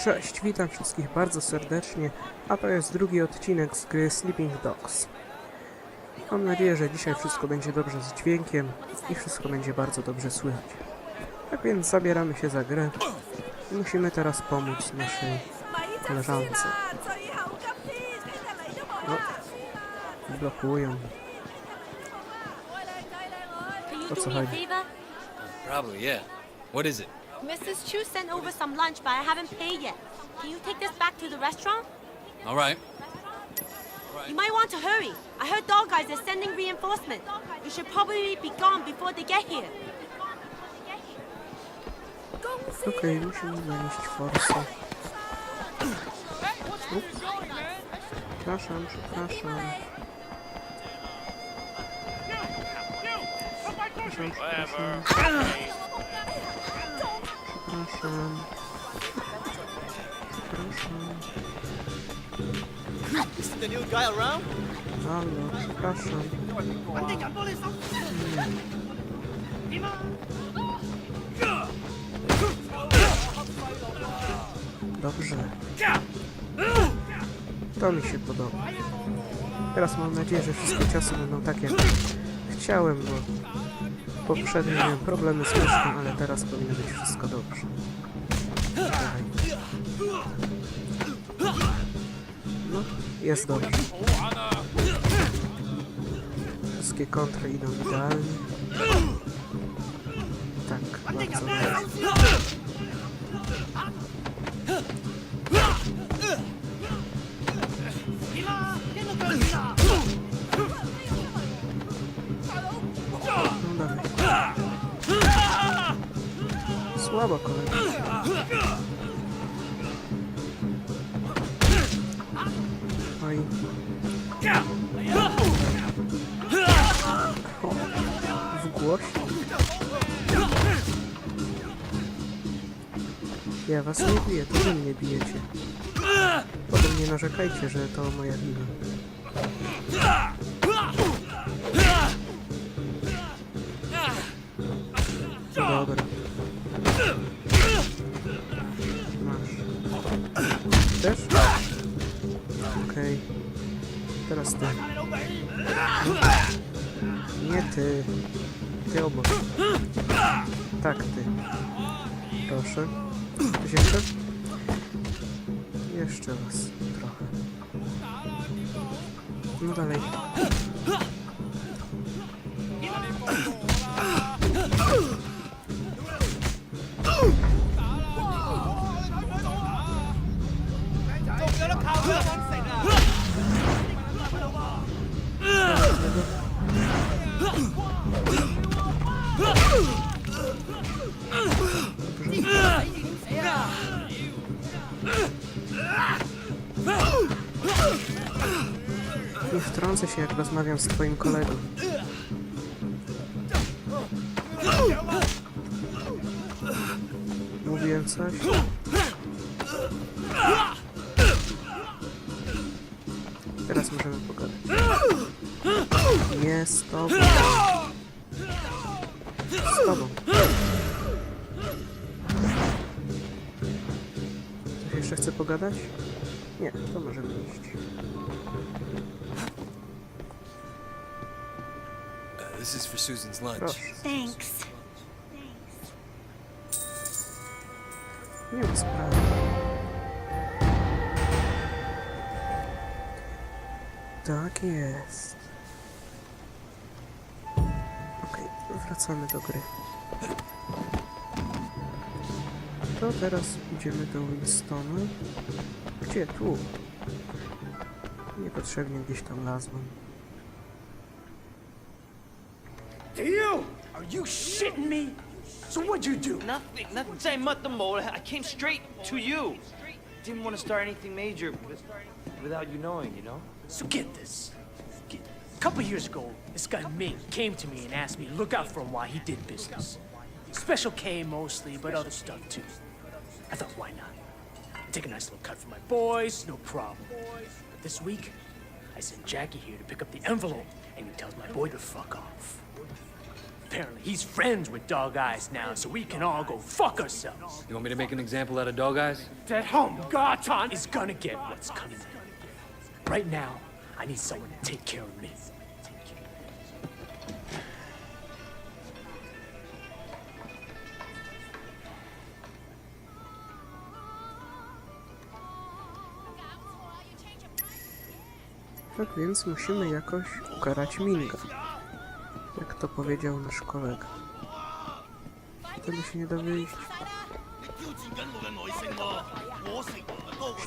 Cześć, witam wszystkich bardzo serdecznie, a to jest drugi odcinek z gry Sleeping Dogs. Mam nadzieję, że dzisiaj wszystko będzie dobrze z dźwiękiem i wszystko będzie bardzo dobrze słychać. Tak więc zabieramy się za grę i musimy teraz pomóc naszej koleżance. No, blokują. A hurry? favor? Probably, yeah. What is it? Mrs. Chu sent over some lunch, but I haven't paid yet. Can you take this back to the restaurant? All right. You might want to hurry. I heard dog guys are sending reinforcement. You should probably be gone before they get here. Okej, musimy zanieść forsę. Ups. Przepraszam, przepraszam. Przepraszam, przepraszam. Przepraszam. Przepraszam. Is the new guy around? Halo. Dobrze. To mi się podoba. Teraz mam nadzieję, że wszystkie ciosy będą tak jak chciałem, bo poprzednio miałem problemy z myszką, ale teraz powinno być wszystko dobrze. No, jest dobrze. Wszystkie kontry idą idealnie. Tak, bardzo dobrze. Słabo kolega. Oj. O, w głosie. Ja was nie biję, to wy mnie bijecie. Potem nie narzekajcie, że to moja wina. Nie ty. Ty obok. Tak, ty. Proszę. Coś jeszcze? Jeszcze raz. Trochę. No dalej. Się, jak rozmawiam z twoim kolegą. Mówiłem coś? This is for Susan's lunch. Thanks. Nie ma sprawy. Tak jest. Okej, wracamy do gry. To teraz idziemy do Winstona. Gdzie? Tu. Niepotrzebnie gdzieś tam lazłem. You! Shitting me? So what'd you do? Nothing, nothing. Say nothing more. I came straight to you. Didn't want to start anything major without you knowing, you know? So get this. Get, a couple years ago, this guy Ming came to me and asked me to look out for him while he did business. Special K mostly, but other stuff too. I thought, why not? Take a nice little cut for my boys, no problem. But this week, I sent Jackie here to pick up the envelope, and he tells my boy to fuck off. Apparently, he's friends with Dog Eyes now, so we can all go fuck ourselves. You want me to make an example out of Dog Eyes? That home Garton is gonna get what's coming. Right now, I need someone to take care of me. Tak więc musimy jakoś ukarać Minga. to powiedział nasz kolega. Tego się nie dowiedzieć.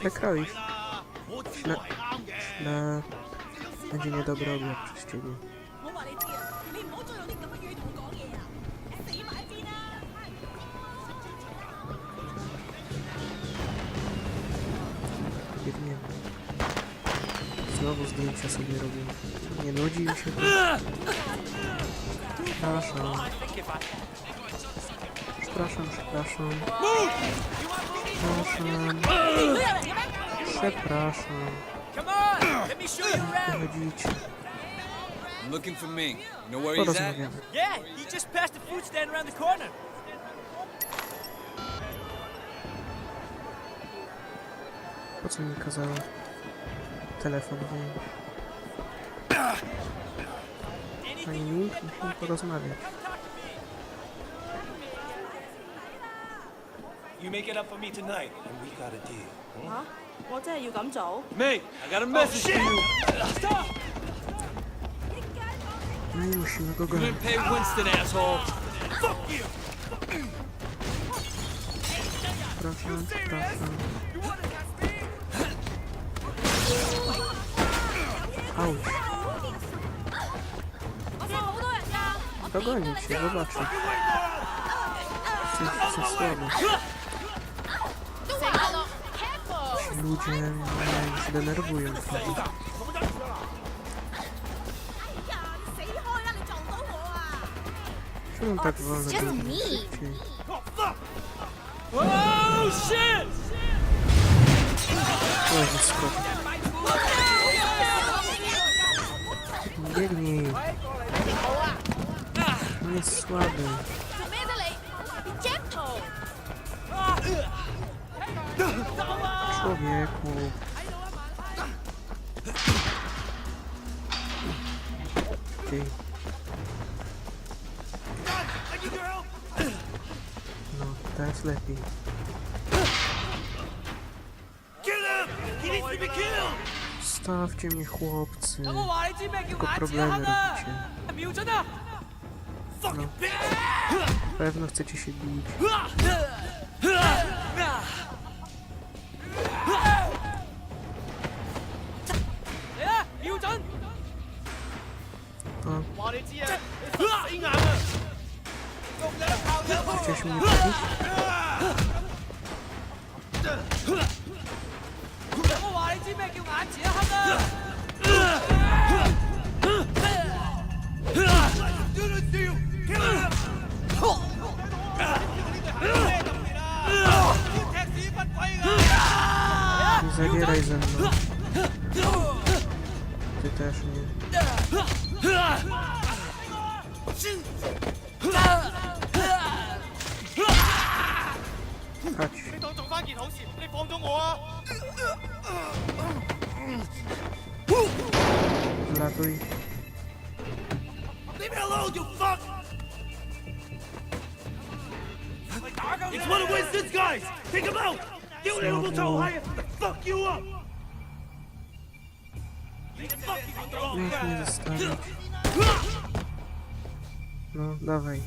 Źle kroisz. Źle... Źle... Będzie niedobry obiad przez ciebie. Biegniemy. Znowu zdjęcia sobie robię. Nie nudzi mi się to. Przepraszam. Przepraszam, przepraszam. Przepraszam. Przepraszam. Wychodzicie. I'm looking for Ming. You know where he's at? Yeah, he just passed the food stand around the corner. Po co mi kazała telefon wyjąć? Pani Ming, musimy porozmawiać. You make it up for me tonight, and we got a deal. 吓、我真系要咁做？ Mate, I got a message for you. No i musimy go You gonić. didn't pay Winston, asshole. Przepraszam, przepraszam. Auć. Dogonię cię, zobaczę. Jesteś za słaby. Ci ludzie mnie już denerwują. trochę. Czemu tak wolno Just me. biegnie szybciej? Oh shit! Oj, skok. Biegnij. On jest słaby. Człowieku. Ty. No, teraz lepiej. Stawcie mnie chłopcy. Tylko problemy robicie. No. Pewno chcecie się bić. O. Chciałeś mnie pobić? Do you Nie zabieraj ze mną. Ty też nie. Chodź. Latuj. Leave me alone, you fuck! It's one of Winston's guys! Take him out! Tell Hyatt to fuck you up! You Niech mnie zostawić. No, dawaj.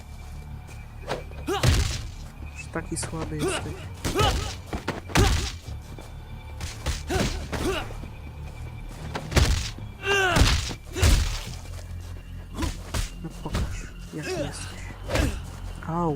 Już taki słaby jesteś. No pokaż, jaki jesteś. Au.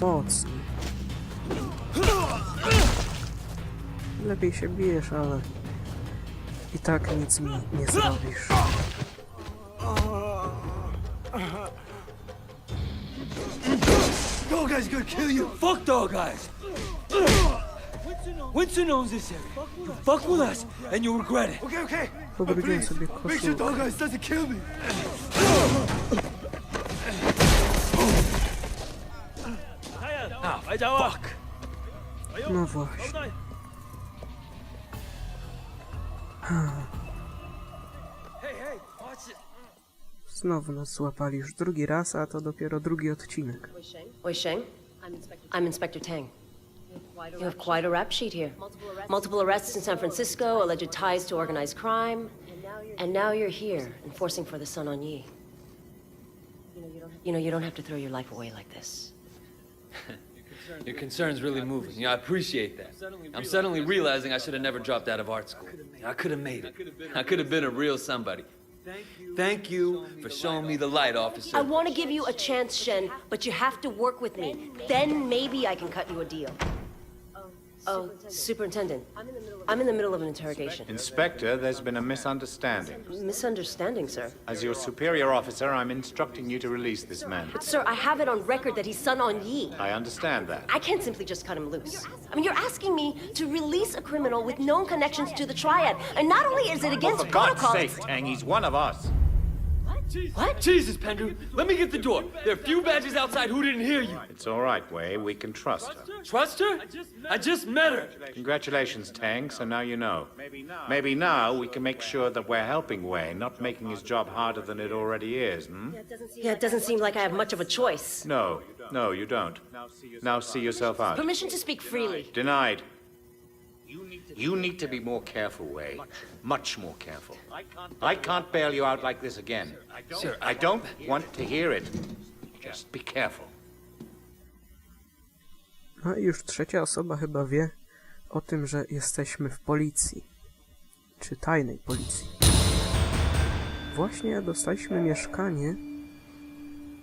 mocny. Lepiej się bijesz, ale i tak nic mi nie zrobisz. Dog guy's gonna kill you! Fuck dog guys! Winston owns this area. You fuck with us, and you'll regret it. Okay, okay! But please, make sure dog guys doesn't kill me! No właśnie. Znowu nas złapali już drugi raz, a to dopiero drugi odcinek. Wei Sheng? I'm Inspector Tang. You have quite a rap sheet here. Multiple arrests in San Francisco, alleged ties to organized crime, and now you're here, enforcing for the Sun on Yi. You know, you don't have to throw your life away like this. Your concern's really moving. Yeah, I appreciate that. I'm suddenly realizing I should have never dropped out of art school. I could have made it. I could have been a real somebody. Thank you for showing me the light, officer. I want to give you a chance, Shen, but you have to work with me. Then maybe I can cut you a deal. Oh, Superintendent, I'm in the middle of an interrogation. Inspector, there's been a misunderstanding. Misunderstanding, sir. As your superior officer, I'm instructing you to release this man. But, sir, I have it on record that he's Sun On Yi. I understand that. I can't simply just cut him loose. I mean, you're asking me to release a criminal with known connections to the Triad, and not only is it against For God's protocol. sake, Tang, he's one of us. What? Jesus, Pendrew, let me get the door. There are a few badges outside who didn't hear you. It's all right, Wei. We can trust her. Trust her? I just met her. Congratulations, Tang. So now you know. Maybe now we can make sure that we're helping Wei, not making his job harder than it already is, hmm? Yeah, it doesn't seem like I have much of a choice. No, no, you don't. Now see yourself out. Permission to speak freely. Denied. You need to be more careful, Wei. Much more careful. I can't bail you out like this again. Sir, I don't want to hear it. Just be careful. No i już trzecia osoba chyba wie o tym, że jesteśmy w policji. Czy tajnej policji. Właśnie dostaliśmy mieszkanie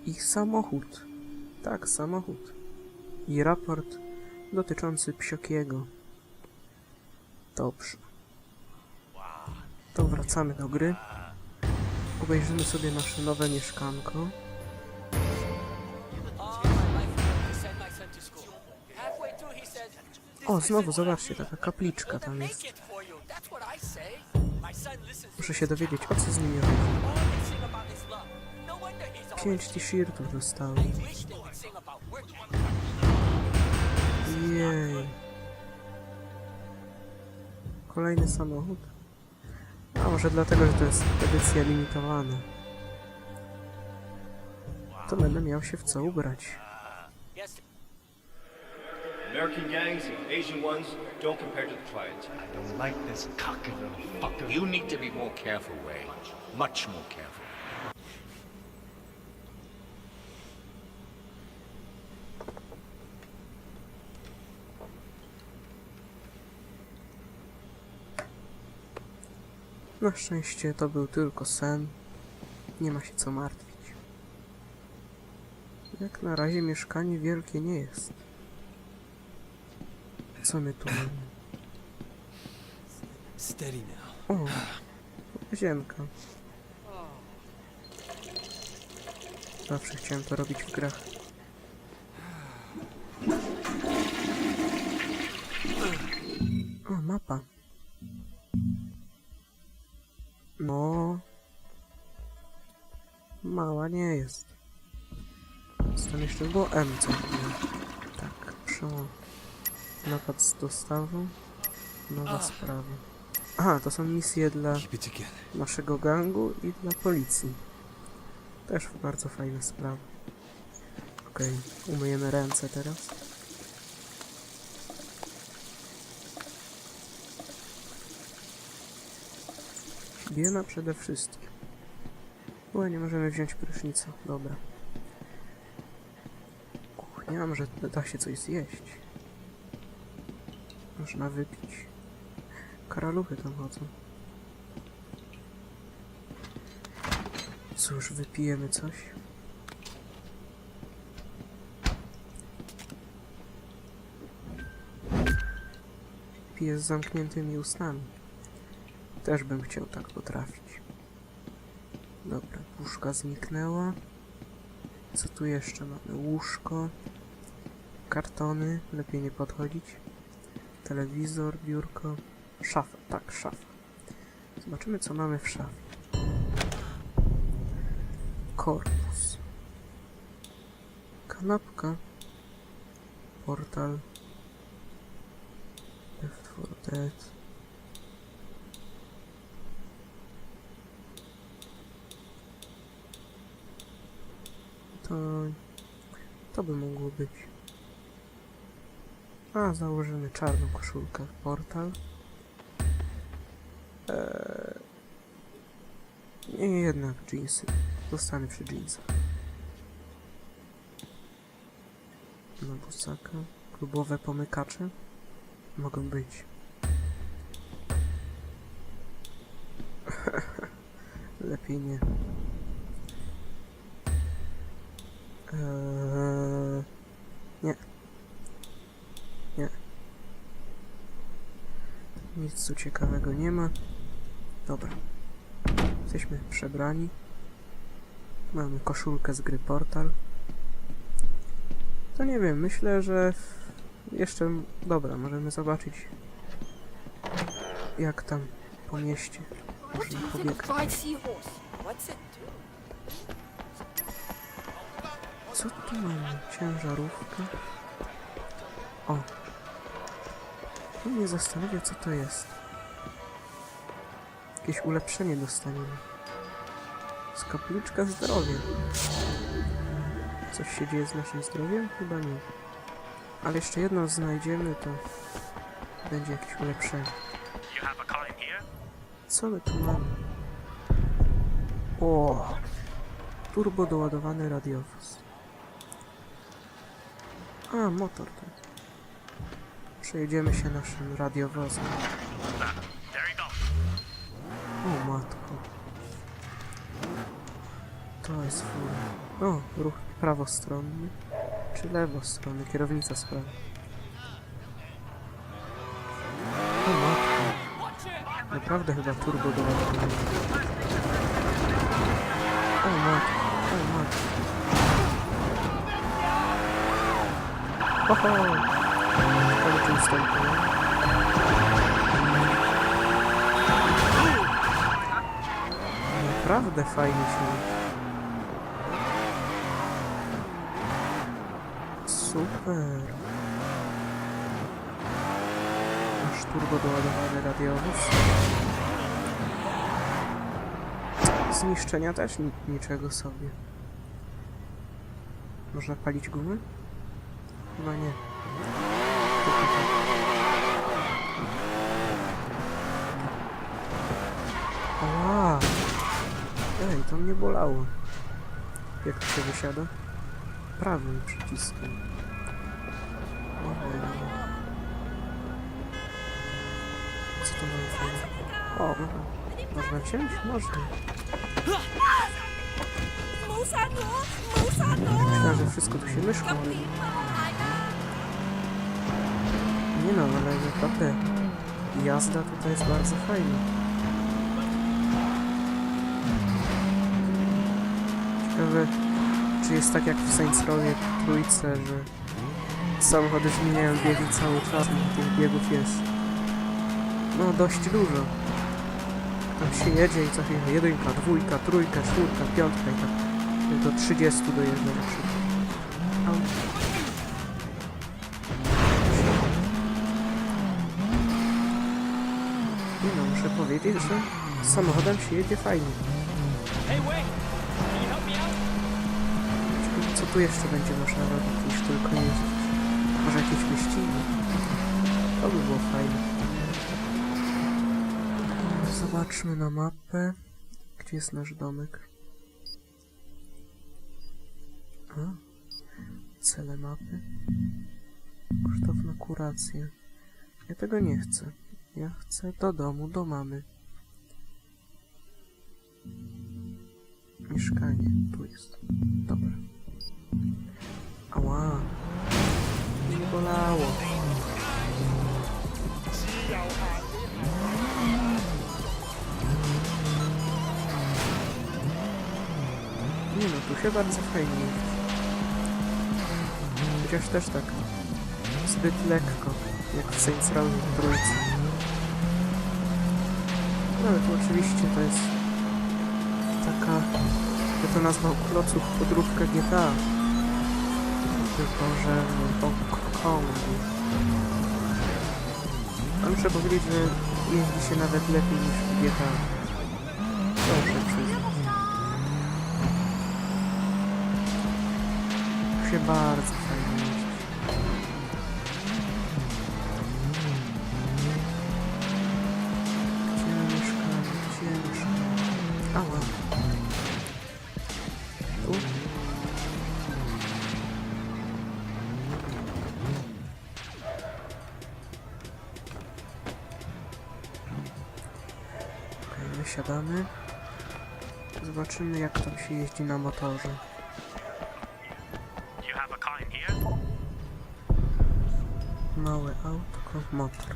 i samochód. Tak, samochód. I raport dotyczący psiokiego. Dobrze. To wracamy do gry. Obejrzymy sobie nasze nowe mieszkanko. O, znowu, zobaczcie, taka kapliczka tam jest. Muszę się dowiedzieć, o co z nimi chodzi. Pięć t-shirtów dostałem. Jej. Kolejny samochód. A może dlatego, że to jest edycja limitowana. To będę miał się w co ubrać. American gangs and Asian ones don't compare to the Triads. I don't like this cocky little fucker. You need to be more careful, Wei. Much more careful. Na szczęście to był tylko sen. Nie ma się co martwić. Jak na razie mieszkanie wielkie nie jest. Co my tu mamy? Steady now. O, łazienka. Zawsze chciałem to robić w grach. Jeszcze było? M co chwilę. Tak, przełom. Napad z dostawą. Nowa sprawa. Aha, to są misje dla naszego gangu i dla policji. Też bardzo fajna sprawa. Okej, umyjemy ręce teraz. Higiena przede wszystkim. Bo nie możemy wziąć prysznica. Dobra. Kuchnia, może da się coś zjeść. Można wypić. Karaluchy tam chodzą. Cóż, wypijemy coś. Piję z zamkniętymi ustami. Też bym chciał tak potrafić. Dobra, puszka zniknęła. Co tu jeszcze mamy? Łóżko. Kartony, lepiej nie podchodzić. Telewizor, biurko. Szafa, tak, szafa. Zobaczymy co mamy w szafie. Korpus. Kanapka. Portal. Left 4 Dead. To... To by mogło być. A, założymy czarną koszulkę. Portal. Eee... Nie, jednak jeansy. Zostanę przy jeansach. Na busaka. Klubowe pomykacze. Mogą być. Lepiej nie. Eee, nie. Nie. Nic tu ciekawego nie ma. Dobra. Jesteśmy przebrani. Mamy koszulkę z gry Portal. To nie wiem, myślę, że jeszcze... Dobra, możemy zobaczyć jak tam po mieście można pobiegać. Co tu mamy? Ciężarówkę. O. To mnie zastanawia, co to jest. Jakieś ulepszenie dostaniemy. Z kapliczka zdrowia. Coś się dzieje z naszym zdrowiem? Chyba nie. Ale jeszcze jedno znajdziemy, to będzie jakieś ulepszenie. Co my tu mamy? O! Turbo doładowany radiowóz. A, motor to. Przejedziemy się naszym radiowozem. O matko. To jest fura. O, ruch prawostronny. Czy lewostronny? Kierownica sprawy. O matko. Naprawdę chyba turbo doładowany. O matko, o matko. Ale tu ustępuję. Naprawdę się jeździ. Super. Masz turbo doładowany radiowóz. Zniszczenia też ni niczego sobie. Można palić gumy? Chyba nie. Ała! Ej, to mnie bolało. Jak to się wysiada? Prawym przyciskiem. Ojej. Co to mamy fajne? O, dobra. Można wziąć? Można. No, no. Myślę, że wszystko tu się myszką no, ale naprawdę jazda tutaj jest bardzo fajna. Ciekawe, czy jest tak jak w Saints Rowie trójce, że samochody zmieniają biegi cały czas i tych biegów jest no dość dużo. tam się jedzie i co chwilę jedynka, dwójka, trójka, czwórka, piątka i tak do 30 do jednego szybko. Z samochodem się jedzie fajnie. Co tu jeszcze będzie można robić niż tylko jeździć? Może jakieś wyścigi? To by było fajne. Zobaczmy na mapę. Gdzie jest nasz domek? A, cele mapy. Kosztowna kuracja. Ja tego nie chcę. Ja chcę do domu, do mamy. Mieszkanie. Tu jest. Dobra. Ała. Nie bolało. Nie no, tu się bardzo fajnie. Chociaż też tak zbyt lekko, jak w Saints Row trójce. No ale tu oczywiście to jest taka, ja to nazwał kloców podróbka GTA. Tylko, że w Hong Kongu. A muszę powiedzieć, że jeździ się nawet lepiej niż w GTA. Proszę przyznać. się bardzo fajnie Tam się jeździ na motorze. Małe autko, motor.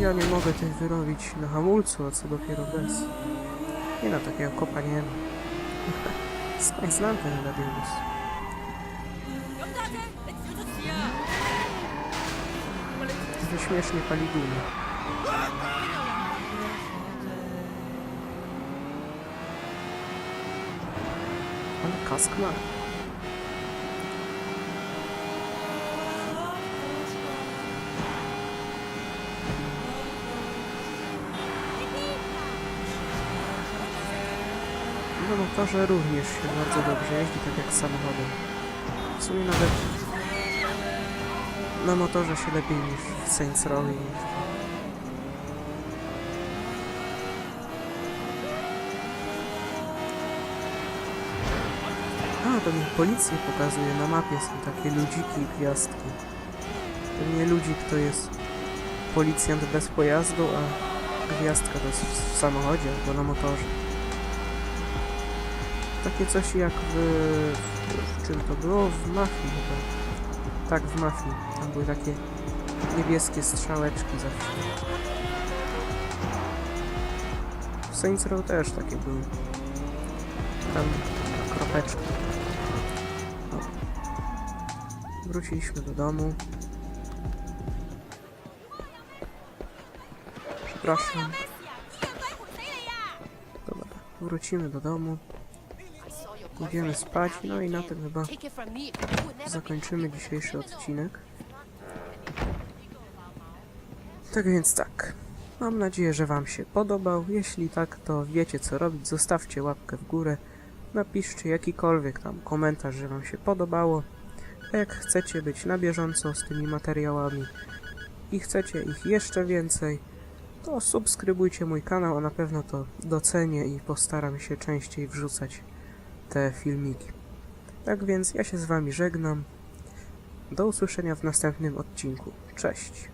Ja nie mogę tych wyrobić na hamulcu, a co dopiero bez. Nie no, takiego kopa nie ma. Skąd znam ten radiowóz? Że śmiesznie pali gumę. Ale kask ma. Na motorze również się bardzo dobrze jeździ, tak jak samochodem. W sumie nawet na motorze się lepiej niż w Saints Row. A, to mi policję pokazuje. Na mapie są takie ludziki i gwiazdki. To nie ludzik to jest policjant bez pojazdu, a gwiazdka to jest w samochodzie albo na motorze. Takie coś jak w... w czym to było? W mafii chyba. Tak, w mafii. Tam były takie niebieskie strzałeczki zawsze. W Saints Row też takie były. Tam kropeczki. O. Wróciliśmy do domu. Przepraszam. Dobra, wrócimy do domu. Idziemy spać, no i na tym chyba zakończymy dzisiejszy odcinek. Tak więc tak. Mam nadzieję, że Wam się podobał. Jeśli tak, to wiecie co robić. Zostawcie łapkę w górę. Napiszcie jakikolwiek tam komentarz, że Wam się podobało. A jak chcecie być na bieżąco z tymi materiałami i chcecie ich jeszcze więcej, to subskrybujcie mój kanał, a na pewno to docenię i postaram się częściej wrzucać te filmiki. Tak więc ja się z Wami żegnam. Do usłyszenia w następnym odcinku. Cześć.